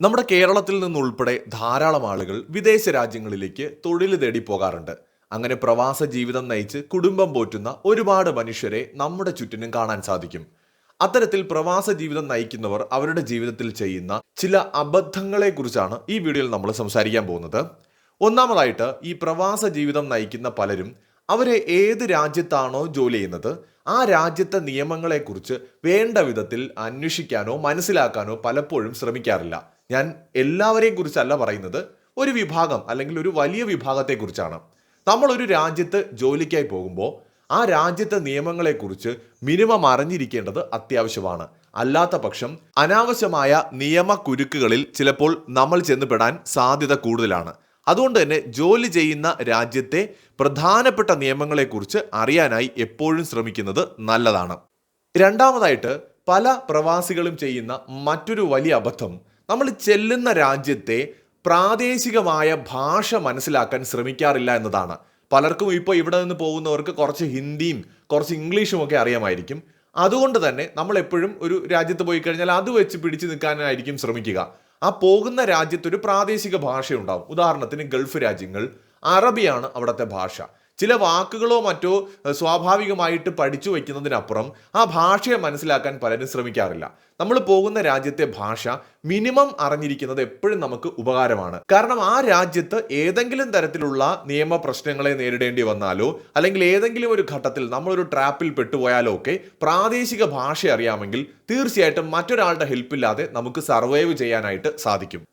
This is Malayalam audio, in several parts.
നമ്മുടെ കേരളത്തിൽ നിന്നുൾപ്പെടെ ധാരാളം ആളുകൾ വിദേശ രാജ്യങ്ങളിലേക്ക് തൊഴിൽ തേടി പോകാറുണ്ട്. അങ്ങനെ പ്രവാസ ജീവിതം നയിച്ച് കുടുംബം പോറ്റുന്ന ഒരുപാട് മനുഷ്യരെ നമ്മുടെ ചുറ്റിനും കാണാൻ സാധിക്കും. അത്തരത്തിൽ പ്രവാസ ജീവിതം നയിക്കുന്നവർ അവരുടെ ജീവിതത്തിൽ ചെയ്യുന്ന ചില അബദ്ധങ്ങളെ കുറിച്ചാണ് ഈ വീഡിയോയിൽ നമ്മൾ സംസാരിക്കാൻ പോകുന്നത്. ഒന്നാമതായിട്ട് ഈ പ്രവാസ ജീവിതം നയിക്കുന്ന പലരും അവരെ ഏത് രാജ്യത്താണോ ജോലി ചെയ്യുന്നത് ആ രാജ്യത്തെ നിയമങ്ങളെക്കുറിച്ച് വേണ്ട വിധത്തിൽ അന്വേഷിക്കാനോ മനസ്സിലാക്കാനോ പലപ്പോഴും ശ്രമിക്കാറില്ല. ഞാൻ എല്ലാവരെയും കുറിച്ചല്ല പറയുന്നത് ഒരു വിഭാഗം അല്ലെങ്കിൽ ഒരു വലിയ വിഭാഗത്തെക്കുറിച്ചാണ്. നമ്മളൊരു രാജ്യത്ത് ജോലിക്കായി പോകുമ്പോൾ ആ രാജ്യത്തെ നിയമങ്ങളെക്കുറിച്ച് മിനിമം അറിഞ്ഞിരിക്കേണ്ടത് അത്യാവശ്യമാണ്. അല്ലാത്ത പക്ഷം അനാവശ്യമായ നിയമ കുരുക്കുകളിൽ ചിലപ്പോൾ നമ്മൾ ചെന്നുപെടാൻ സാധ്യത കൂടുതലാണ്. അതുകൊണ്ട് തന്നെ ജോലി ചെയ്യുന്ന രാജ്യത്തെ പ്രധാനപ്പെട്ട നിയമങ്ങളെക്കുറിച്ച് അറിയാനായി എപ്പോഴും ശ്രമിക്കുന്നത് നല്ലതാണ്. രണ്ടാമതായിട്ട് പല പ്രവാസികളും ചെയ്യുന്ന മറ്റൊരു വലിയ അബദ്ധം നമ്മൾ ചെല്ലുന്ന രാജ്യത്തെ പ്രാദേശികമായ ഭാഷ മനസ്സിലാക്കാൻ ശ്രമിക്കാറില്ല എന്നതാണ്. പലർക്കും ഇപ്പോൾ ഇവിടെ നിന്ന് പോകുന്നവർക്ക് കുറച്ച് ഹിന്ദിയും കുറച്ച് ഇംഗ്ലീഷും ഒക്കെ അറിയാമായിരിക്കും. അതുകൊണ്ട് തന്നെ നമ്മൾ എപ്പോഴും ഒരു രാജ്യത്ത് പോയി കഴിഞ്ഞാൽ അത് വെച്ച് പിടിച്ചു നിൽക്കാനായിരിക്കും ശ്രമിക്കുക. ആ പോകുന്ന രാജ്യത്തൊരു പ്രാദേശിക ഭാഷയുണ്ടാവും. ഉദാഹരണത്തിന് ഗൾഫ് രാജ്യങ്ങൾ അറബിയാണ് അവിടുത്തെ ഭാഷ. ചില വാക്കുകളോ മറ്റോ സ്വാഭാവികമായിട്ട് പഠിച്ചു വയ്ക്കുന്നതിനപ്പുറം ആ ഭാഷയെ മനസ്സിലാക്കാൻ പലരും ശ്രമിക്കാറില്ല. നമ്മൾ പോകുന്ന രാജ്യത്തെ ഭാഷ മിനിമം അറിഞ്ഞിരിക്കുന്നത് എപ്പോഴും നമുക്ക് ഉപകാരമാണ്. കാരണം ആ രാജ്യത്ത് ഏതെങ്കിലും തരത്തിലുള്ള നിയമ പ്രശ്നങ്ങളെ നേരിടേണ്ടി വന്നാലോ അല്ലെങ്കിൽ ഏതെങ്കിലും ഒരു ഘട്ടത്തിൽ നമ്മളൊരു ട്രാപ്പിൽ പെട്ടുപോയാലോ ഒക്കെ പ്രാദേശിക ഭാഷ അറിയാമെങ്കിൽ തീർച്ചയായിട്ടും മറ്റൊരാളുടെ ഹെൽപ്പില്ലാതെ നമുക്ക് സർവൈവ് ചെയ്യാനായിട്ട് സാധിക്കും.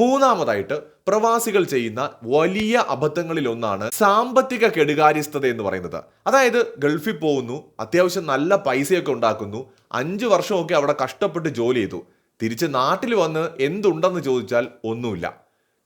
മൂന്നാമതായിട്ട് പ്രവാസികൾ ചെയ്യുന്ന വലിയ അബദ്ധങ്ങളിൽ ഒന്നാണ് സാമ്പത്തിക കെടുകാര്യസ്ഥത എന്ന് പറയുന്നത്. അതായത് ഗൾഫിൽ പോകുന്നു അത്യാവശ്യം നല്ല പൈസയൊക്കെ ഉണ്ടാക്കുന്നു അഞ്ച് വർഷമൊക്കെ അവിടെ കഷ്ടപ്പെട്ട് ജോലി ചെയ്തു. തിരിച്ച് നാട്ടിൽ വന്ന് എന്തുണ്ടെന്ന് ചോദിച്ചാൽ ഒന്നുമില്ല.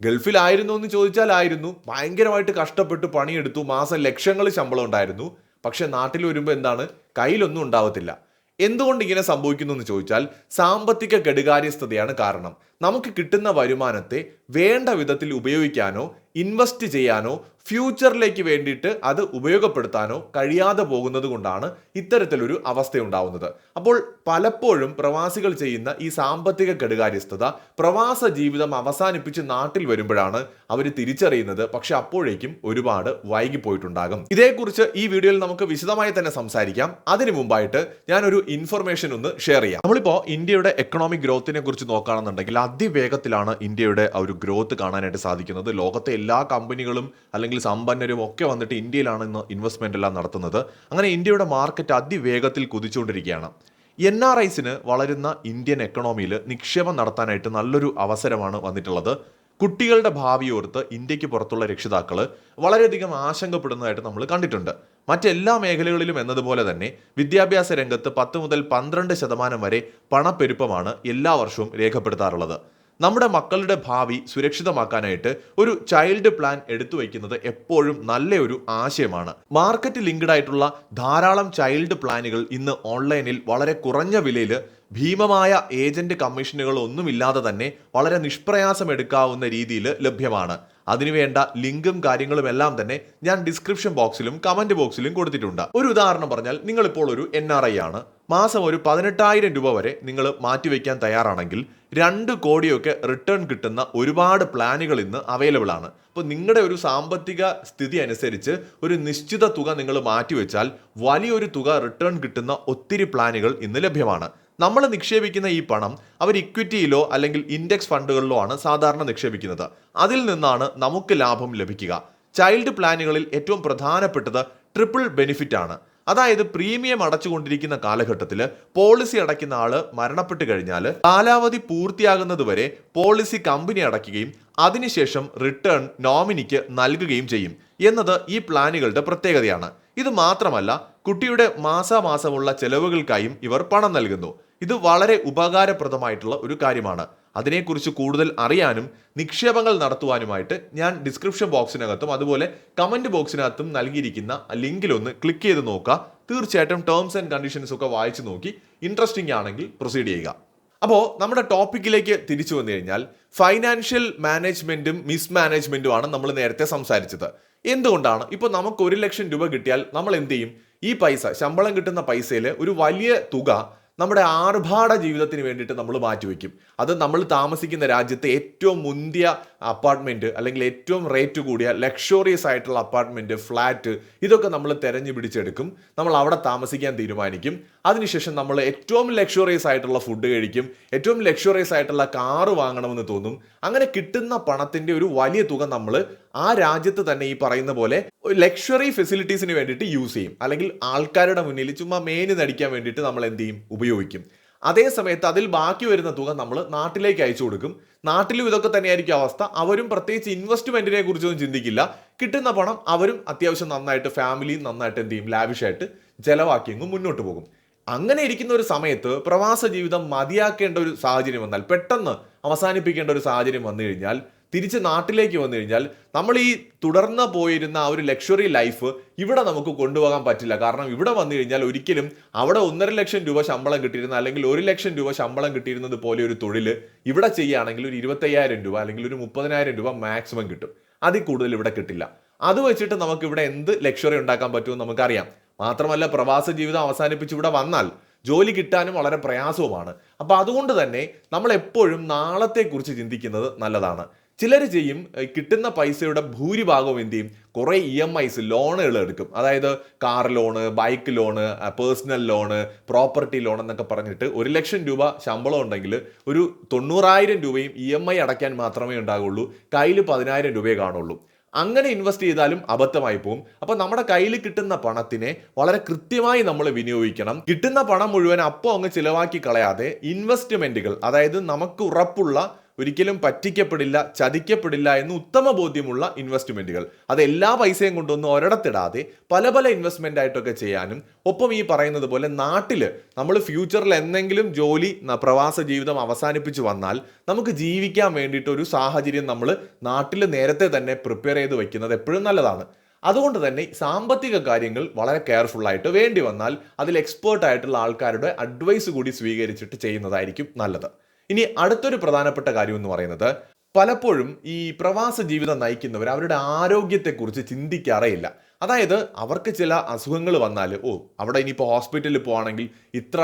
ഗൾഫിലായിരുന്നു എന്ന് ചോദിച്ചാൽ ആയിരുന്നു. ഭയങ്കരമായിട്ട് കഷ്ടപ്പെട്ട് പണിയെടുത്തു മാസം ലക്ഷങ്ങൾ ശമ്പളം ഉണ്ടായിരുന്നു. പക്ഷെ നാട്ടിൽ വരുമ്പോൾ എന്താണ്? കയ്യിലൊന്നും ഉണ്ടാവത്തില്ല. എന്തുകൊണ്ട് ഇങ്ങനെ സംഭവിക്കുന്നു എന്ന് ചോദിച്ചാൽ സാമ്പത്തിക കെടുകാര്യസ്ഥതയാണ് കാരണം. നമുക്ക് കിട്ടുന്ന വരുമാനത്തെ വേണ്ട വിധത്തിൽ ഉപയോഗിക്കാനോ ഇൻവെസ്റ്റ് ചെയ്യാനോ ഫ്യൂച്ചറിലേക്ക് വേണ്ടിയിട്ട് അത് ഉപയോഗപ്പെടുത്താനോ കഴിയാതെ പോകുന്നത് കൊണ്ടാണ് ഇത്തരത്തിലൊരു അവസ്ഥയുണ്ടാവുന്നത് അപ്പോൾ പലപ്പോഴും പ്രവാസികൾ ചെയ്യുന്ന ഈ സാമ്പത്തിക കെടുകാര്യസ്ഥത പ്രവാസ ജീവിതം അവസാനിപ്പിച്ച് നാട്ടിൽ വരുമ്പോഴാണ് അവർ തിരിച്ചറിയുന്നത്. പക്ഷെ അപ്പോഴേക്കും ഒരുപാട് വൈകിപ്പോയിട്ടുണ്ടാകും. ഇതേക്കുറിച്ച് ഈ വീഡിയോയിൽ നമുക്ക് വിശദമായി തന്നെ സംസാരിക്കാം. അതിനു മുമ്പായിട്ട് ഞാനൊരു ഇൻഫർമേഷൻ ഒന്ന് ഷെയർ ചെയ്യാം. നമ്മളിപ്പോൾ ഇന്ത്യയുടെ എക്കണോമിക് ഗ്രോത്തിനെ കുറിച്ച് നോക്കുകയാണെന്നുണ്ടെങ്കിൽ അതിവേഗത്തിലാണ് ഇന്ത്യയുടെ ആ ഒരു ഗ്രോത്ത് കാണാനായിട്ട് സാധിക്കുന്നത്. ലോകത്തെ എല്ലാ കമ്പനികളും അല്ലെങ്കിൽ സമ്പന്നരും ഒക്കെ വന്നിട്ട് ഇന്ത്യയിലാണ് ഇന്ന് ഇൻവെസ്റ്റ്മെന്റ് എല്ലാം നടത്തുന്നത്. അങ്ങനെ ഇന്ത്യയുടെ മാർക്കറ്റ് അതിവേഗത്തിൽ കുതിച്ചുകൊണ്ടിരിക്കുകയാണ്. എൻ ആർ ഐസിന് വളരുന്ന ഇന്ത്യൻ എക്കണോമിയിൽ നിക്ഷേപം നടത്താനായിട്ട് നല്ലൊരു അവസരമാണ് വന്നിട്ടുള്ളത്. കുട്ടികളുടെ ഭാവി ഓർത്ത് ഇന്ത്യയ്ക്ക് പുറത്തുള്ള രക്ഷിതാക്കൾ വളരെയധികം ആശങ്കപ്പെടുന്നതായിട്ട് നമ്മൾ കണ്ടിട്ടുണ്ട്. മറ്റെല്ലാ മേഖലകളിലും എന്നതുപോലെ തന്നെ വിദ്യാഭ്യാസ രംഗത്ത് പത്ത് മുതൽ പന്ത്രണ്ട് ശതമാനം വരെ പണപ്പെരുപ്പമാണ് എല്ലാ വർഷവും രേഖപ്പെടുത്താറുള്ളത്. നമ്മുടെ മക്കളുടെ ഭാവി സുരക്ഷിതമാക്കാനായിട്ട് ഒരു ചൈൽഡ് പ്ലാൻ എടുത്തു വയ്ക്കുന്നത് എപ്പോഴും നല്ല ഒരു ആശയമാണ്. മാർക്കറ്റ് ലിങ്ക്ഡ് ആയിട്ടുള്ള ധാരാളം ചൈൽഡ് പ്ലാനുകൾ ഇന്ന് ഓൺലൈനിൽ വളരെ കുറഞ്ഞ വിലയിൽ ഭീമമായ ഏജന്റ് കമ്മീഷനുകൾ ഒന്നുമില്ലാതെ തന്നെ വളരെ നിഷ്പ്രയാസം എടുക്കാവുന്ന രീതിയിൽ ലഭ്യമാണ്. അതിനുവേണ്ട ലിങ്കും കാര്യങ്ങളും എല്ലാം തന്നെ ഞാൻ ഡിസ്ക്രിപ്ഷൻ ബോക്സിലും കമന്റ് ബോക്സിലും കൊടുത്തിട്ടുണ്ട്. ഒരു ഉദാഹരണം പറഞ്ഞാൽ നിങ്ങൾ ഇപ്പോൾ ഒരു എൻ ആർ ഐ ആണ്. മാസം ഒരു പതിനെട്ടായിരം രൂപ വരെ നിങ്ങൾ മാറ്റിവെക്കാൻ തയ്യാറാണെങ്കിൽ രണ്ട് കോടിയൊക്കെ റിട്ടേൺ കിട്ടുന്ന ഒരുപാട് പ്ലാനുകൾ ഇന്ന് അവൈലബിൾ ആണ്. അപ്പോൾ നിങ്ങളുടെ ഒരു സാമ്പത്തിക സ്ഥിതി അനുസരിച്ച് ഒരു നിശ്ചിത തുക നിങ്ങൾ മാറ്റിവെച്ചാൽ വലിയൊരു തുക റിട്ടേൺ കിട്ടുന്ന ഒത്തിരി പ്ലാനുകൾ ഇന്ന് ലഭ്യമാണ്. നമ്മൾ നിക്ഷേപിക്കുന്ന ഈ പണം അവർ ഇക്വിറ്റിയിലോ അല്ലെങ്കിൽ ഇൻഡെക്സ് ഫണ്ടുകളിലോ ആണ് സാധാരണ നിക്ഷേപിക്കുന്നത്. അതിൽ നിന്നാണ് നമുക്ക് ലാഭം ലഭിക്കുക. ചൈൽഡ് പ്ലാനുകളിൽ ഏറ്റവും പ്രധാനപ്പെട്ടത് ട്രിപ്പിൾ ബെനിഫിറ്റ് ആണ്. അതായത് പ്രീമിയം അടച്ചുകൊണ്ടിരിക്കുന്ന കാലഘട്ടത്തിൽ പോളിസി അടയ്ക്കുന്ന ആൾ മരണപ്പെട്ട് കഴിഞ്ഞാൽ കാലാവധി പൂർത്തിയാകുന്നതുവരെ പോളിസി കമ്പനി അടയ്ക്കുകയും അതിനുശേഷം റിട്ടേൺ നോമിനിക്ക് നൽകുകയും ചെയ്യും. എന്നത് ഈ പ്ലാനുകളുടെ പ്രത്യേകതയാണ്. ഇത് മാത്രമല്ല കുട്ടിയുടെ മാസാമാസമുള്ള ചെലവുകൾക്കായും ഇവർ പണം നൽകുന്നു. ഇത് വളരെ ഉപകാരപ്രദമായിട്ടുള്ള ഒരു കാര്യമാണ്. അതിനെക്കുറിച്ച് കൂടുതൽ അറിയാനും നിക്ഷേപങ്ങൾ നടത്തുവാനുമായിട്ട് ഞാൻ ഡിസ്ക്രിപ്ഷൻ ബോക്സിനകത്തും അതുപോലെ കമന്റ് ബോക്സിനകത്തും നൽകിയിരിക്കുന്ന ലിങ്കിലൊന്ന് ക്ലിക്ക് ചെയ്ത് നോക്കുക. തീർച്ചയായിട്ടും ടേംസ് ആൻഡ് കണ്ടീഷൻസ് ഒക്കെ വായിച്ചു നോക്കി ഇൻട്രസ്റ്റിംഗ് ആണെങ്കിൽ പ്രൊസീഡ് ചെയ്യുക. അപ്പോൾ നമ്മുടെ ടോപ്പിക്കിലേക്ക് തിരിച്ചു വന്നു കഴിഞ്ഞാൽ ഫൈനാൻഷ്യൽ മാനേജ്മെന്റും മിസ്മാനേജ്മെന്റുമാണ് നമ്മൾ നേരത്തെ സംസാരിച്ചത്. എന്തുകൊണ്ടാണ്? ഇപ്പോൾ നമുക്ക് ഒരു ലക്ഷം രൂപ കിട്ടിയാൽ നമ്മൾ എന്ത് ചെയ്യും? ഈ പൈസ ശമ്പളം കിട്ടുന്ന പൈസയിൽ ഒരു വലിയ തുക നമ്മുടെ ആർഭാട ജീവിതത്തിന് വേണ്ടിയിട്ട് നമ്മൾ മാറ്റിവെക്കും. അത് നമ്മൾ താമസിക്കുന്ന രാജ്യത്തെ ഏറ്റവും മുന്തിയ അപ്പാർട്ട്മെന്റ് അല്ലെങ്കിൽ ഏറ്റവും റേറ്റ് കൂടിയ ലക്ഷറിയസ് ആയിട്ടുള്ള അപ്പാർട്ട്മെന്റ് ഫ്ലാറ്റ് ഇതൊക്കെ നമ്മൾ തെരഞ്ഞു പിടിച്ചെടുക്കും. നമ്മൾ അവിടെ താമസിക്കാൻ തീരുമാനിക്കും. അതിനുശേഷം നമ്മൾ ഏറ്റവും ലക്ഷറിയസ് ആയിട്ടുള്ള ഫുഡ് കഴിക്കും. ഏറ്റവും ലക്ഷറിയസ് ആയിട്ടുള്ള കാറ് വാങ്ങണമെന്ന് തോന്നും. അങ്ങനെ കിട്ടുന്ന പണത്തിന്റെ ഒരു വലിയ തുക നമ്മൾ ആ രാജ്യത്ത് തന്നെ ഈ പറയുന്ന പോലെ ലക്ഷറി ഫെസിലിറ്റീസിന് വേണ്ടിയിട്ട് യൂസ് ചെയ്യും. അല്ലെങ്കിൽ ആൾക്കാരുടെ മുന്നിൽ ചുമ്മാ മേന് നടിക്കാൻ വേണ്ടിയിട്ട് നമ്മൾ എന്ത് ചെയ്യും? ഉപയോഗിക്കും. അതേ സമയത്ത് അതിൽ ബാക്കി വരുന്ന തുക നമ്മൾ നാട്ടിലേക്ക് അയച്ചു കൊടുക്കും. നാട്ടിലും ഇതൊക്കെ തന്നെയായിരിക്കും അവസ്ഥ. അവരും പ്രത്യേകിച്ച് ഇൻവെസ്റ്റ്മെന്റിനെ കുറിച്ചൊന്നും ചിന്തിക്കില്ല. കിട്ടുന്ന പണം അവരും അത്യാവശ്യം നന്നായിട്ട് ഫാമിലിയും നന്നായിട്ട് എന്ത് ചെയ്യും? ലാവിഷായിട്ട് ചെലവാക്കിയെങ്കിൽ മുന്നോട്ട് പോകും. അങ്ങനെ ഇരിക്കുന്ന ഒരു സമയത്ത് പ്രവാസ ജീവിതം മതിയാക്കേണ്ട ഒരു സാഹചര്യം വന്നാൽ പെട്ടെന്ന് അവസാനിപ്പിക്കേണ്ട ഒരു സാഹചര്യം വന്നു കഴിഞ്ഞാൽ തിരിച്ച് നാട്ടിലേക്ക് വന്നു കഴിഞ്ഞാൽ നമ്മൾ ഈ തുടർന്ന് പോയിരുന്ന ആ ഒരു ലക്ഷറി ലൈഫ് ഇവിടെ നമുക്ക് കൊണ്ടുപോകാൻ പറ്റില്ല. കാരണം ഇവിടെ വന്നു കഴിഞ്ഞാൽ ഒരിക്കലും അവിടെ ഒന്നര ലക്ഷം രൂപ ശമ്പളം കിട്ടിയിരുന്ന അല്ലെങ്കിൽ ഒരു ലക്ഷം രൂപ ശമ്പളം കിട്ടിയിരുന്നത് പോലെ ഒരു തൊഴിൽ ഇവിടെ ചെയ്യുകയാണെങ്കിൽ ഒരു ഇരുപത്തയ്യായിരം രൂപ അല്ലെങ്കിൽ ഒരു മുപ്പതിനായിരം രൂപ മാക്സിമം കിട്ടും. അതിൽ കൂടുതൽ ഇവിടെ കിട്ടില്ല. അത് വെച്ചിട്ട് നമുക്ക് ഇവിടെ എന്ത് ലക്ഷറി ഉണ്ടാക്കാൻ പറ്റുമെന്ന് നമുക്കറിയാം. മാത്രമല്ല പ്രവാസ ജീവിതം അവസാനിപ്പിച്ച് ഇവിടെ വന്നാൽ ജോലി കിട്ടാനും വളരെ പ്രയാസവുമാണ്. അപ്പോൾ അതുകൊണ്ട് തന്നെ നമ്മൾ എപ്പോഴും നാളത്തെക്കുറിച്ച് ചിന്തിക്കുന്നത് നല്ലതാണ്. ചിലർ ചെയ്യും കിട്ടുന്ന പൈസയുടെ ഭൂരിഭാഗവും എന്ത് ചെയ്യും? കുറേ ഇ എം ഐസ് ലോണുകൾ എടുക്കും. അതായത് car loan bike loan personal loan property loan എന്നൊക്കെ പറഞ്ഞിട്ട് ഒരു ലക്ഷം രൂപ ശമ്പളം ഉണ്ടെങ്കിൽ ഒരു തൊണ്ണൂറായിരം രൂപയും ഇ എം ഐ അടയ്ക്കാൻ മാത്രമേ ഉണ്ടാകുള്ളൂ കയ്യിൽ പതിനായിരം രൂപയെ കാണുള്ളൂ. അങ്ങനെ ഇൻവെസ്റ്റ് ചെയ്താലും അബദ്ധമായി പോകും അപ്പൊ നമ്മുടെ കയ്യിൽ കിട്ടുന്ന പണത്തിനെ വളരെ കൃത്യമായി നമ്മൾ വിനിയോഗിക്കണം. കിട്ടുന്ന പണം മുഴുവൻ അപ്പോ അങ്ങ് ചിലവാക്കി കളയാതെ ഇൻവെസ്റ്റ്മെന്റുകൾ അതായത് നമുക്ക് ഉറപ്പുള്ള ഒരിക്കലും പറ്റിക്കപ്പെടില്ല ചതിക്കപ്പെടില്ല എന്ന് ഉത്തമ ബോധ്യമുള്ള ഇൻവെസ്റ്റ്മെന്റുകൾ അത് എല്ലാ പൈസയും കൊണ്ടൊന്നും ഒരിടത്തിടാതെ പല പല ഇൻവെസ്റ്റ്മെന്റ് ആയിട്ടൊക്കെ ചെയ്യാനും ഒപ്പം ഈ പറയുന്നത് പോലെ നാട്ടിൽ നമ്മൾ ഫ്യൂച്ചറിൽ എന്തെങ്കിലും ജോലി പ്രവാസ ജീവിതം അവസാനിപ്പിച്ച് വന്നാൽ നമുക്ക് ജീവിക്കാൻ വേണ്ടിയിട്ട് ഒരു സാഹചര്യം നമ്മൾ നാട്ടിൽ നേരത്തെ തന്നെ പ്രിപ്പയർ ചെയ്ത് വെക്കുന്നത് എപ്പോഴും നല്ലതാണ്. അതുകൊണ്ട് തന്നെ സാമ്പത്തിക കാര്യങ്ങൾ വളരെ കെയർഫുള്ളായിട്ട് വേണ്ടി വന്നാൽ അതിൽ എക്സ്പേർട്ട് ആയിട്ടുള്ള ആൾക്കാരുടെ അഡ്വൈസ് കൂടി സ്വീകരിച്ചിട്ട് ചെയ്യുന്നതായിരിക്കും നല്ലത്. ഇനി അടുത്തൊരു പ്രധാനപ്പെട്ട കാര്യം എന്ന് പറയുന്നത് പലപ്പോഴും ഈ പ്രവാസ ജീവിതം നയിക്കുന്നവർ അവരുടെ ആരോഗ്യത്തെക്കുറിച്ച് ചിന്തിക്കാറേയില്ല. അതായത് അവർക്ക് ചില അസുഖങ്ങൾ വന്നാൽ ഓ അവിടെ ഇനിയിപ്പോൾ ഹോസ്പിറ്റലിൽ പോവാണെങ്കിൽ ഇത്ര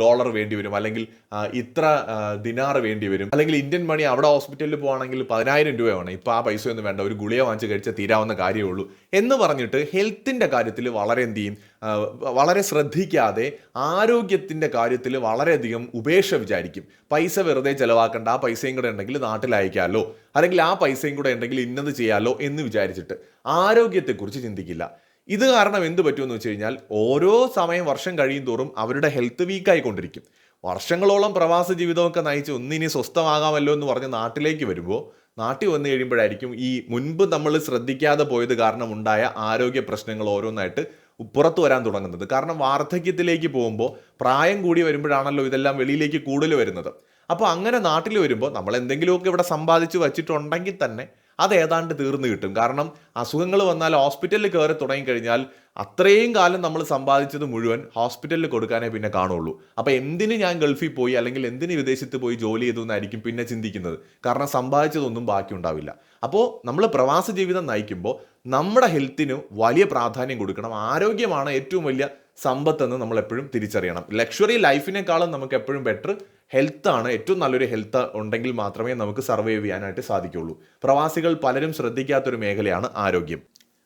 ഡോളർ വേണ്ടി വരും അല്ലെങ്കിൽ ഇത്ര ദിനാർ വേണ്ടി വരും. അല്ലെങ്കിൽ ഇന്ത്യൻ മണി അവിടെ ഹോസ്പിറ്റലിൽ പോവാണെങ്കിൽ പതിനായിരം രൂപ വേണം ഇപ്പോൾ ആ പൈസ ഒന്നും വേണ്ട ഒരു ഗുളിക വാങ്ങിച്ച് കഴിച്ചാൽ തീരാവുന്ന കാര്യമേ ഉള്ളൂ. എന്ന് പറഞ്ഞിട്ട് ഹെൽത്തിന്റെ കാര്യത്തിൽ വളരെ എന്ത് ചെയ്യും? വളരെ ശ്രദ്ധിക്കാതെ ആരോഗ്യത്തിന്റെ കാര്യത്തിൽ വളരെയധികം ഉപേക്ഷ വിചാരിക്കും. പൈസ വെറുതെ ചിലവാക്കേണ്ട ആ പൈസയും കൂടെ ഉണ്ടെങ്കിൽ നാട്ടിൽ അല്ലെങ്കിൽ ആ പൈസയും കൂടെ ഉണ്ടെങ്കിൽ ഇന്നത് ചെയ്യാമല്ലോ എന്ന് വിചാരിച്ചിട്ട് ആരോഗ്യത്തെക്കുറിച്ച് ചിന്തിക്കില്ല. ഇത് കാരണം എന്ത് പറ്റുമെന്ന് വെച്ച് കഴിഞ്ഞാൽ ഓരോ സമയം വർഷം കഴിയും തോറും അവരുടെ ഹെൽത്ത് വീക്കായിക്കൊണ്ടിരിക്കും. വർഷങ്ങളോളം പ്രവാസ ജീവിതമൊക്കെ നയിച്ച് ഒന്നിനി സ്വസ്ഥമാകാമല്ലോ എന്ന് പറഞ്ഞ് നാട്ടിലേക്ക് വരുമ്പോൾ നാട്ടിൽ വന്നു കഴിയുമ്പോഴായിരിക്കും ഈ മുൻപ് നമ്മൾ ശ്രദ്ധിക്കാതെ പോയത് കാരണം ഉണ്ടായ ആരോഗ്യ പ്രശ്നങ്ങൾ ഓരോന്നായിട്ട് പുറത്തു വരാൻ തുടങ്ങുന്നത്. കാരണം വാർദ്ധക്യത്തിലേക്ക് പോകുമ്പോൾ പ്രായം കൂടി വരുമ്പോഴാണല്ലോ ഇതെല്ലാം വെളിയിലേക്ക് കൂടുതൽ വരുന്നത്. അപ്പോൾ അങ്ങനെ നാട്ടിൽ വരുമ്പോൾ നമ്മൾ എന്തെങ്കിലുമൊക്കെ ഇവിടെ സമ്പാദിച്ച് വച്ചിട്ടുണ്ടെങ്കിൽ തന്നെ അത് ഏതാണ്ട് തീർന്നു കിട്ടും. കാരണം അസുഖങ്ങൾ വന്നാൽ ഹോസ്പിറ്റലിൽ കയറി തുടങ്ങിക്കഴിഞ്ഞാൽ അത്രയും കാലം നമ്മൾ സമ്പാദിച്ചത് മുഴുവൻ ഹോസ്പിറ്റലിൽ കൊടുക്കാനേ പിന്നെ കാണുള്ളൂ. അപ്പോൾ എന്തിന് ഞാൻ ഗൾഫിൽ പോയി അല്ലെങ്കിൽ എന്തിന് വിദേശത്ത് പോയി ജോലി ചെയ്തു എന്നായിരിക്കും പിന്നെ ചിന്തിക്കുന്നത്. കാരണം സമ്പാദിച്ചതൊന്നും ബാക്കി ഉണ്ടാവില്ല. അപ്പോൾ നമ്മൾ പ്രവാസ ജീവിതം നയിക്കുമ്പോൾ നമ്മുടെ ഹെൽത്തിന് വലിയ പ്രാധാന്യം കൊടുക്കണം. ആരോഗ്യമാണ് ഏറ്റവും വലിയ സമ്പത്തെന്ന് നമ്മൾ എപ്പോഴും തിരിച്ചറിയണം. ലക്ഷറി ലൈഫിനേക്കാളും നമുക്ക് എപ്പോഴും ബെറ്റർ ഹെൽത്താണ് ഏറ്റവും നല്ലൊരു ഹെൽത്ത് ഉണ്ടെങ്കിൽ മാത്രമേ നമുക്ക് സർവൈവ് ചെയ്യാനായിട്ട് സാധിക്കുള്ളൂ. പ്രവാസികൾ പലരും ശ്രദ്ധിക്കാത്തൊരു മേഖലയാണ് ആരോഗ്യം.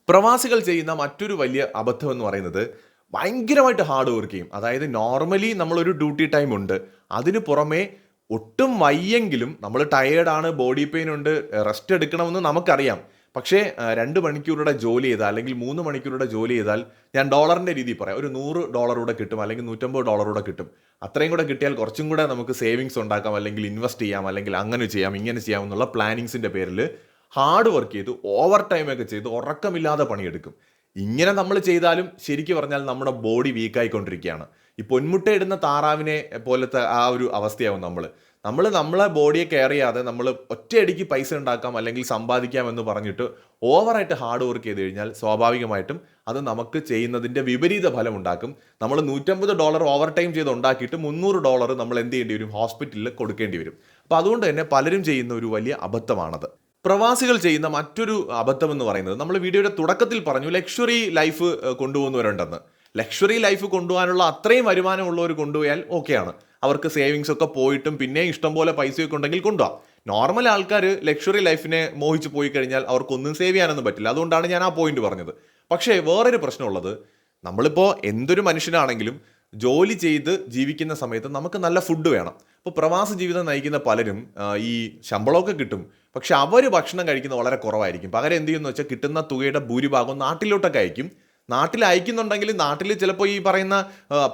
പ്രവാസികൾ ചെയ്യുന്ന മറ്റൊരു വലിയ അബദ്ധം എന്ന് പറയുന്നത് ഭയങ്കരമായിട്ട് ഹാർഡ് വർക്ക് ചെയ്യും. അതായത് നോർമലി നമ്മളൊരു ഡ്യൂട്ടി ടൈം ഉണ്ട്. അതിന് പുറമേ ഒട്ടും വയ്യെങ്കിലും നമ്മൾ ടയേർഡാണ് ബോഡി പെയിൻ ഉണ്ട് റെസ്റ്റ് എടുക്കണമെന്ന് നമുക്കറിയാം. പക്ഷേ രണ്ട് മണിക്കൂറുടെ ജോലി ചെയ്താൽ അല്ലെങ്കിൽ മൂന്ന് മണിക്കൂറുടെ ജോലി ചെയ്താൽ ഞാൻ ഡോളറിന്റെ രീതിയിൽ പറയാം. ഒരു നൂറ് ഡോളറൂടെ കൂടെ കിട്ടും അല്ലെങ്കിൽ നൂറ്റമ്പത് ഡോളറൂടെ കൂടെ കിട്ടും. അത്രയും കൂടെ കിട്ടിയാൽ കുറച്ചും കൂടെ നമുക്ക് സേവിങ്സ് ഉണ്ടാക്കാം അല്ലെങ്കിൽ ഇൻവെസ്റ്റ് ചെയ്യാം അല്ലെങ്കിൽ അങ്ങനെ ചെയ്യാം ഇങ്ങനെ ചെയ്യാം എന്നുള്ള പ്ലാനിങ്സിന്റെ പേരിൽ ഹാർഡ് വർക്ക് ചെയ്ത് ഓവർ ടൈമൊക്കെ ചെയ്ത് ഉറക്കമില്ലാതെ പണിയെടുക്കും. ഇങ്ങനെ നമ്മൾ ചെയ്താലും ശരിക്കും പറഞ്ഞാൽ നമ്മുടെ ബോഡി വീക്കായിക്കൊണ്ടിരിക്കുകയാണ്. ഈ പൊന്മുട്ടയിടുന്ന താറാവിനെ പോലത്തെ ആ ഒരു അവസ്ഥയാവും നമ്മൾ. നമ്മൾ നമ്മളെ ബോഡിയെ കെയർ ചെയ്യാതെ നമ്മൾ ഒറ്റയടിക്ക് പൈസ ഉണ്ടാക്കാം അല്ലെങ്കിൽ സമ്പാദിക്കാം എന്ന് പറഞ്ഞിട്ട് ഓവറായിട്ട് ഹാർഡ് വർക്ക് ചെയ്ത് കഴിഞ്ഞാൽ സ്വാഭാവികമായിട്ടും അത് നമുക്ക് ചെയ്യുന്നതിന്റെ വിപരീത ഫലം ഉണ്ടാക്കും. നമ്മൾ നൂറ്റമ്പത് ഡോളർ ഓവർ ടൈം ചെയ്ത് ഉണ്ടാക്കിയിട്ട് മുന്നൂറ് ഡോളർ നമ്മൾ എന്ത് ചെയ്യേണ്ടി വരും? ഹോസ്പിറ്റലിൽ കൊടുക്കേണ്ടി വരും. അപ്പോൾ അതുകൊണ്ട് തന്നെ പലരും ചെയ്യുന്ന ഒരു വലിയ അബദ്ധമാണത്. പ്രവാസികൾ ചെയ്യുന്ന മറ്റൊരു അബദ്ധം എന്ന് പറയുന്നത് നമ്മൾ വീഡിയോയുടെ തുടക്കത്തിൽ പറഞ്ഞു ലക്ഷറി ലൈഫ് കൊണ്ടുപോകുന്നവരുണ്ടെന്ന്. ലക്ഷറി ലൈഫ് കൊണ്ടുപോകാനുള്ള അത്രയും വരുമാനമുള്ളവർ കൊണ്ടുപോയാൽ ഓക്കെയാണ്. അവർക്ക് സേവിങ്സ് ഒക്കെ പോയിട്ടും പിന്നെയും ഇഷ്ടംപോലെ പൈസയൊക്കെ ഉണ്ടെങ്കിൽ കൊണ്ടുപോകാം നോർമൽ ആൾക്കാർ ലക്ഷറി ലൈഫിനെ മോഹിച്ച് പോയി കഴിഞ്ഞാൽ അവർക്കൊന്നും സേവ് ചെയ്യാനൊന്നും പറ്റില്ല. അതുകൊണ്ടാണ് ഞാൻ ആ പോയിന്റ് പറഞ്ഞത്. പക്ഷേ വേറൊരു പ്രശ്നമുള്ളത്. നമ്മളിപ്പോൾ എന്തൊരു മനുഷ്യനാണെങ്കിലും ജോലി ചെയ്ത് ജീവിക്കുന്ന സമയത്ത് നമുക്ക് നല്ല ഫുഡ് വേണം. ഇപ്പോൾ പ്രവാസ ജീവിതം നയിക്കുന്ന പലരും ഈ ശമ്പളമൊക്കെ കിട്ടും. പക്ഷെ അവർ ഭക്ഷണം കഴിക്കുന്നത് വളരെ കുറവായിരിക്കും. പകരം എന്ത് ചെയ്യുമെന്ന് വെച്ചാൽ കിട്ടുന്ന തുകയുടെ ഭൂരിഭാഗം നാട്ടിലോട്ടൊക്കെ അയക്കും. നാട്ടിൽ അയക്കുന്നുണ്ടെങ്കിൽ നാട്ടിൽ ചിലപ്പോൾ ഈ പറയുന്ന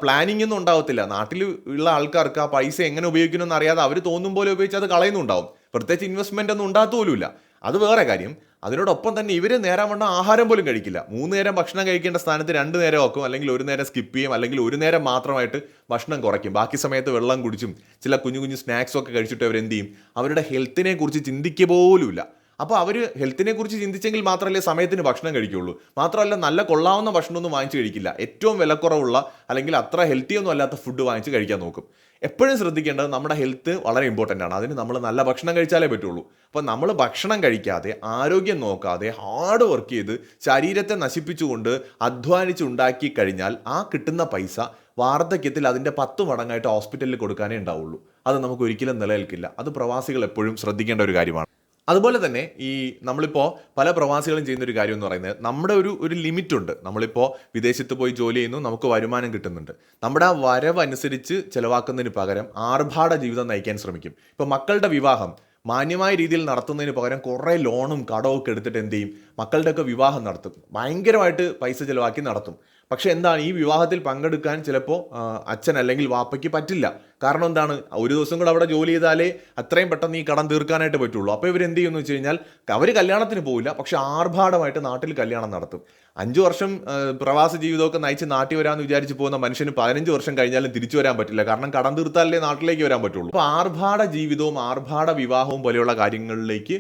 പ്ലാനിംഗ് ഒന്നും ഉണ്ടാവത്തില്ല. നാട്ടിൽ ഉള്ള ആൾക്കാർക്ക് ആ പൈസ എങ്ങനെ ഉപയോഗിക്കണമെന്ന് അറിയാതെ അവർ തോന്നും പോലെ ഉപയോഗിച്ച് അത് കളയുന്നുണ്ടാവും. പ്രത്യേകിച്ച് ഇൻവെസ്റ്റ്മെന്റ് ഒന്നും ഉണ്ടാകത്ത് പോലുമില്ല. അത് വേറെ കാര്യം. അതിനോടൊപ്പം തന്നെ ഇവർ നേരം വണ്ണം ആഹാരം പോലും കഴിക്കില്ല. മൂന്ന് നേരം ഭക്ഷണം കഴിക്കേണ്ട സ്ഥാനത്ത് രണ്ട് നേരം ആക്കും അല്ലെങ്കിൽ ഒരു നേരം സ്കിപ്പ് ചെയ്യും അല്ലെങ്കിൽ ഒരു നേരം മാത്രമായിട്ട് ഭക്ഷണം കുറയ്ക്കും. ബാക്കി സമയത്ത് വെള്ളം കുടിച്ചും ചില കുഞ്ഞു കുഞ്ഞു സ്നാക്സൊക്കെ കഴിച്ചിട്ട് അവർ എന്ത് ചെയ്യും? അവരുടെ ഹെൽത്തിനെ കുറിച്ച് ചിന്തിക്കുക പോലുമില്ല. അപ്പോൾ അവർ ഹെൽത്തിനെ കുറിച്ച് ചിന്തിച്ചെങ്കിൽ മാത്രമല്ലേ സമയത്തിന് ഭക്ഷണം കഴിക്കുള്ളൂ. മാത്രമല്ല നല്ല കൊള്ളാവുന്ന ഭക്ഷണമൊന്നും വാങ്ങിച്ച് കഴിക്കില്ല. ഏറ്റവും വിലക്കുറവുള്ള അല്ലെങ്കിൽ അത്ര ഹെൽത്തി ഒന്നും അല്ലാത്ത ഫുഡ് വാങ്ങിച്ച് കഴിക്കാൻ നോക്കും. എപ്പോഴും ശ്രദ്ധിക്കേണ്ടത് നമ്മുടെ ഹെൽത്ത് വളരെ ഇമ്പോർട്ടന്റ് ആണ്. അതിന് നമ്മൾ നല്ല ഭക്ഷണം കഴിച്ചാലേ പറ്റുള്ളൂ. അപ്പോൾ നമ്മൾ ഭക്ഷണം കഴിക്കാതെ ആരോഗ്യം നോക്കാതെ ഹാർഡ് വർക്ക് ചെയ്ത് ശരീരത്തെ നശിപ്പിച്ചുകൊണ്ട് അധ്വാനിച്ച് ഉണ്ടാക്കി കഴിഞ്ഞാൽ ആ കിട്ടുന്ന പൈസ വാർദ്ധക്യത്തിൽ അതിന്റെ പത്ത് മടങ്ങായിട്ട് ഹോസ്പിറ്റലിൽ കൊടുക്കാനേ ഉണ്ടാവുള്ളൂ. അത് നമുക്ക് ഒരിക്കലും നിലനിൽക്കില്ല. അത് പ്രവാസികൾ എപ്പോഴും ശ്രദ്ധിക്കേണ്ട ഒരു കാര്യമാണ്. അതുപോലെ തന്നെ ഈ നമ്മളിപ്പോൾ പല പ്രവാസികളും ചെയ്യുന്ന ഒരു കാര്യം എന്ന് പറയുന്നത് നമ്മുടെ ഒരു ഒരു ലിമിറ്റ് ഉണ്ട് നമ്മളിപ്പോൾ വിദേശത്ത് പോയി ജോലി ചെയ്യുന്നു നമുക്ക് വരുമാനം കിട്ടുന്നുണ്ട്. നമ്മുടെ ആ വരവ് അനുസരിച്ച് ചിലവാക്കുന്നതിന് പകരം ആർഭാട ജീവിതം നയിക്കാൻ ശ്രമിക്കും. ഇപ്പോൾ മക്കളുടെ വിവാഹം മാന്യമായ രീതിയിൽ നടത്തുന്നതിന് പകരം കുറേ ലോണും കടവും ഒക്കെ എടുത്തിട്ട് എന്ത് ചെയ്യും? മക്കളുടെയൊക്കെ വിവാഹം നടത്തും. ഭയങ്കരമായിട്ട് പൈസ ചിലവാക്കി നടത്തും. പക്ഷെ എന്താണ് ഈ വിവാഹത്തിൽ പങ്കെടുക്കാൻ ചിലപ്പോൾ അച്ഛൻ അല്ലെങ്കിൽ വാപ്പയ്ക്ക് പറ്റില്ല. കാരണം എന്താണ്? ഒരു ദിവസം കൂടെ അവിടെ ജോലി ചെയ്താലേ അത്രയും പെട്ടെന്ന് ഈ കടം തീർക്കാനായിട്ട് പറ്റുള്ളൂ. അപ്പോൾ ഇവർ എന്ത് ചെയ്യുമെന്ന് വെച്ച് കഴിഞ്ഞാൽ അവർ കല്യാണത്തിന് പോവില്ല പക്ഷെ ആർഭാടമായിട്ട് നാട്ടിൽ കല്യാണം നടത്തും. അഞ്ച് വർഷം പ്രവാസ ജീവിതമൊക്കെ നയിച്ച് നാട്ടിൽ വരാമെന്ന് വിചാരിച്ച് പോകുന്ന മനുഷ്യന് പതിനഞ്ച് വർഷം കഴിഞ്ഞാലും തിരിച്ചു വരാൻ പറ്റില്ല. കാരണം കടം തീർത്താലേ നാട്ടിലേക്ക് വരാൻ പറ്റുള്ളൂ. അപ്പോൾ ആർഭാട ജീവിതവും ആർഭാട വിവാഹവും പോലെയുള്ള കാര്യങ്ങളിലേക്ക്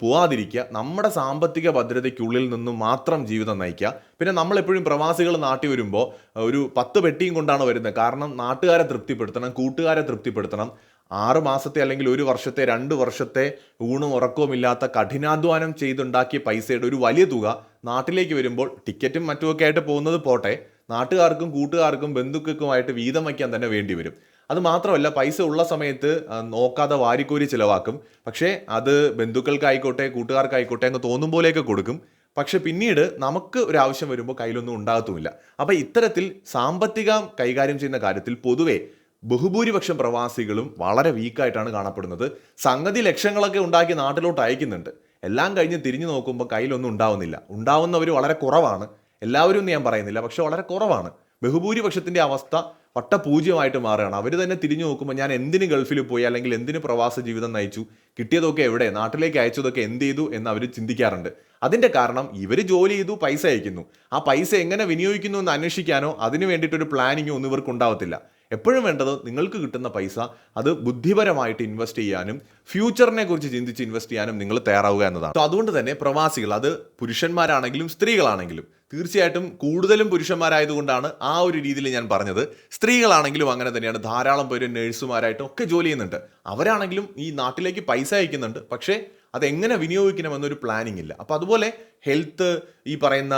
പോവാതിരിക്കുക നമ്മുടെ സാമ്പത്തിക ഭദ്രതയ്ക്കുള്ളിൽ നിന്നും മാത്രം ജീവിതം നയിക്കുക. പിന്നെ നമ്മളെപ്പോഴും പ്രവാസികൾ നാട്ടിൽ വരുമ്പോൾ ഒരു പത്ത് പെട്ടിയും കൊണ്ടാണ് വരുന്നത്. കാരണം നാട്ടുകാരെ തൃപ്തിപ്പെടുത്തണം കൂട്ടുകാരെ തൃപ്തിപ്പെടുത്തണം. ആറ് മാസത്തെ അല്ലെങ്കിൽ ഒരു വർഷത്തെ രണ്ട് വർഷത്തെ ഊണും ഉറക്കവും ഇല്ലാത്ത കഠിനാധ്വാനം ചെയ്തുണ്ടാക്കിയ പൈസയുടെ ഒരു വലിയ തുക നാട്ടിലേക്ക് വരുമ്പോൾ ടിക്കറ്റും മറ്റുമൊക്കെ ആയിട്ട് പോകുന്നത് പോട്ടെ. നാട്ടുകാർക്കും കൂട്ടുകാർക്കും ബന്ധുക്കൾക്കുമായിട്ട് വീതം വയ്ക്കാൻ തന്നെ വേണ്ടി വരും. അത് മാത്രമല്ല പൈസ ഉള്ള സമയത്ത് നോക്കാതെ വാരിക്കോരി ചിലവാക്കും. പക്ഷേ അത് ബന്ധുക്കൾക്കായിക്കോട്ടെ കൂട്ടുകാർക്കായിക്കോട്ടെ എന്ന് തോന്നും പോലെയൊക്കെ കൊടുക്കും. പക്ഷെ പിന്നീട് നമുക്ക് ഒരു ആവശ്യം വരുമ്പോൾ കയ്യിലൊന്നും ഉണ്ടാകത്തുമില്ല. അപ്പോൾ ഇത്തരത്തിൽ സാമ്പത്തികം കൈകാര്യം ചെയ്യുന്ന കാര്യത്തിൽ പൊതുവെ ബഹുഭൂരിപക്ഷം പ്രവാസികളും വളരെ വീക്കായിട്ടാണ് കാണപ്പെടുന്നത്. സംഗതി ലക്ഷങ്ങളൊക്കെ ഉണ്ടാക്കി നാട്ടിലോട്ട് അയക്കുന്നുണ്ട്. എല്ലാം കഴിഞ്ഞ് തിരിഞ്ഞു നോക്കുമ്പോൾ കയ്യിലൊന്നും ഉണ്ടാവുന്നില്ല. ഉണ്ടാവുന്നവർ വളരെ കുറവാണ്. എല്ലാവരും എന്ന് ഞാൻ പറയുന്നില്ല പക്ഷെ വളരെ കുറവാണ്. ബഹുഭൂരിപക്ഷത്തിന്റെ അവസ്ഥ വട്ടപൂജ്യമായിട്ട് മാറുകയാണ്. അവർ തന്നെ തിരിഞ്ഞു നോക്കുമ്പോൾ ഞാൻ എന്തിന് ഗൾഫിൽ പോയി അല്ലെങ്കിൽ എന്തിന് പ്രവാസ ജീവിതം നയിച്ചു കിട്ടിയതൊക്കെ എവിടെ നാട്ടിലേക്ക് അയച്ചതൊക്കെ എന്ത് ചെയ്തു എന്ന് അവർ ചിന്തിക്കാറുണ്ട്. അതിന്റെ കാരണം ഇവർ ജോലി ചെയ്തു പൈസ അയക്കുന്നു. ആ പൈസ എങ്ങനെ വിനിയോഗിക്കുന്നു എന്ന് അന്വേഷിക്കാനോ അതിന് വേണ്ടിയിട്ടൊരു പ്ലാനിങ്ങോ ഒന്നും ഇവർക്ക് ഉണ്ടാവത്തില്ല. എപ്പോഴും വേണ്ടത് നിങ്ങൾക്ക് കിട്ടുന്ന പൈസ അത് ബുദ്ധിപരമായിട്ട് ഇൻവെസ്റ്റ് ചെയ്യാനും ഫ്യൂച്ചറിനെ കുറിച്ച് ചിന്തിച്ച് ഇൻവെസ്റ്റ് ചെയ്യാനും നിങ്ങൾ തയ്യാറാവുക എന്നതാണ്. അതുകൊണ്ട് തന്നെ പ്രവാസികൾ അത് പുരുഷന്മാരാണെങ്കിലും സ്ത്രീകളാണെങ്കിലും തീർച്ചയായിട്ടും കൂടുതലും പുരുഷന്മാരായതുകൊണ്ടാണ് ആ ഒരു രീതിയിൽ ഞാൻ പറഞ്ഞത്. സ്ത്രീകളാണെങ്കിലും അങ്ങനെ തന്നെയാണ്. ധാരാളം പേര് നഴ്സുമാരായിട്ടും ഒക്കെ ജോലി ചെയ്യുന്നുണ്ട്. അവരാണെങ്കിലും ഈ നാട്ടിലേക്ക് പൈസ അയക്കുന്നുണ്ട്. പക്ഷേ അതെങ്ങനെ വിനിയോഗിക്കണമെന്നൊരു പ്ലാനിങ് ഇല്ല. അപ്പോൾ അതുപോലെ ഹെൽത്ത് ഈ പറയുന്ന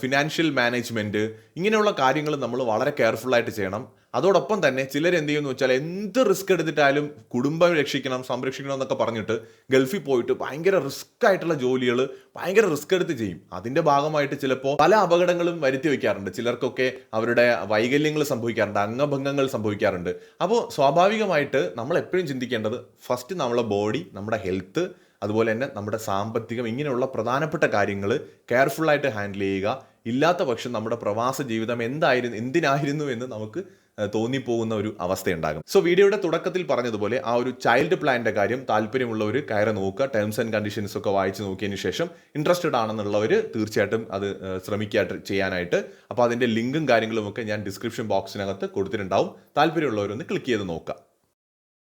ഫിനാൻഷ്യൽ മാനേജ്മെന്റ് ഇങ്ങനെയുള്ള കാര്യങ്ങൾ നമ്മൾ വളരെ കെയർഫുള്ളായിട്ട് ചെയ്യണം. അതോടൊപ്പം തന്നെ ചിലർ എന്ത് ചെയ്യുമെന്ന് വെച്ചാൽ എന്ത് റിസ്ക് എടുത്തിട്ടാലും കുടുംബം രക്ഷിക്കണം സംരക്ഷിക്കണം എന്നൊക്കെ പറഞ്ഞിട്ട് ഗൾഫിൽ പോയിട്ട് ഭയങ്കര റിസ്ക് ആയിട്ടുള്ള ജോലികൾ ഭയങ്കര റിസ്ക് എടുത്ത് ചെയ്യും. അതിന്റെ ഭാഗമായിട്ട് ചിലപ്പോൾ പല അപകടങ്ങളും വരുത്തി വയ്ക്കാറുണ്ട് ചിലർക്കൊക്കെ അവരുടെ വൈകല്യങ്ങൾ സംഭവിക്കാറുണ്ട് അംഗഭംഗങ്ങൾ സംഭവിക്കാറുണ്ട്. അപ്പോൾ സ്വാഭാവികമായിട്ട് നമ്മൾ എപ്പോഴും ചിന്തിക്കേണ്ടത് ഫസ്റ്റ് നമ്മളെ ബോഡി നമ്മുടെ ഹെൽത്ത് അതുപോലെ തന്നെ നമ്മുടെ സാമ്പത്തികം ഇങ്ങനെയുള്ള പ്രധാനപ്പെട്ട കാര്യങ്ങൾ കെയർഫുള്ളായിട്ട് ഹാൻഡിൽ ചെയ്യുക. ഇല്ലാത്ത പക്ഷം നമ്മുടെ പ്രവാസ ജീവിതം എന്തായിരുന്നു എന്തിനായിരുന്നു എന്ന് നമുക്ക് തോന്നിപ്പോകുന്ന ഒരു അവസ്ഥയുണ്ടാകും. സോ വീഡിയോയുടെ തുടക്കത്തിൽ പറഞ്ഞതുപോലെ ആ ഒരു ചൈൽഡ് പ്ലാന്റെ കാര്യം താല്പര്യമുള്ളവർ കയറി നോക്കുക. ടേംസ് ആൻഡ് കണ്ടീഷൻസ് ഒക്കെ വായിച്ച് നോക്കിയതിന് ശേഷം ഇൻട്രസ്റ്റഡ് ആണെന്നുള്ളവർ തീർച്ചയായിട്ടും അത് ശ്രമിക്കുക ചെയ്യാനായിട്ട്. അപ്പോൾ അതിന്റെ ലിങ്കും കാര്യങ്ങളും ഒക്കെ ഞാൻ ഡിസ്ക്രിപ്ഷൻ ബോക്സിനകത്ത് കൊടുത്തിട്ടുണ്ടാവും. താല്പര്യമുള്ളവരൊന്ന് ക്ലിക്ക് ചെയ്ത് നോക്കുക.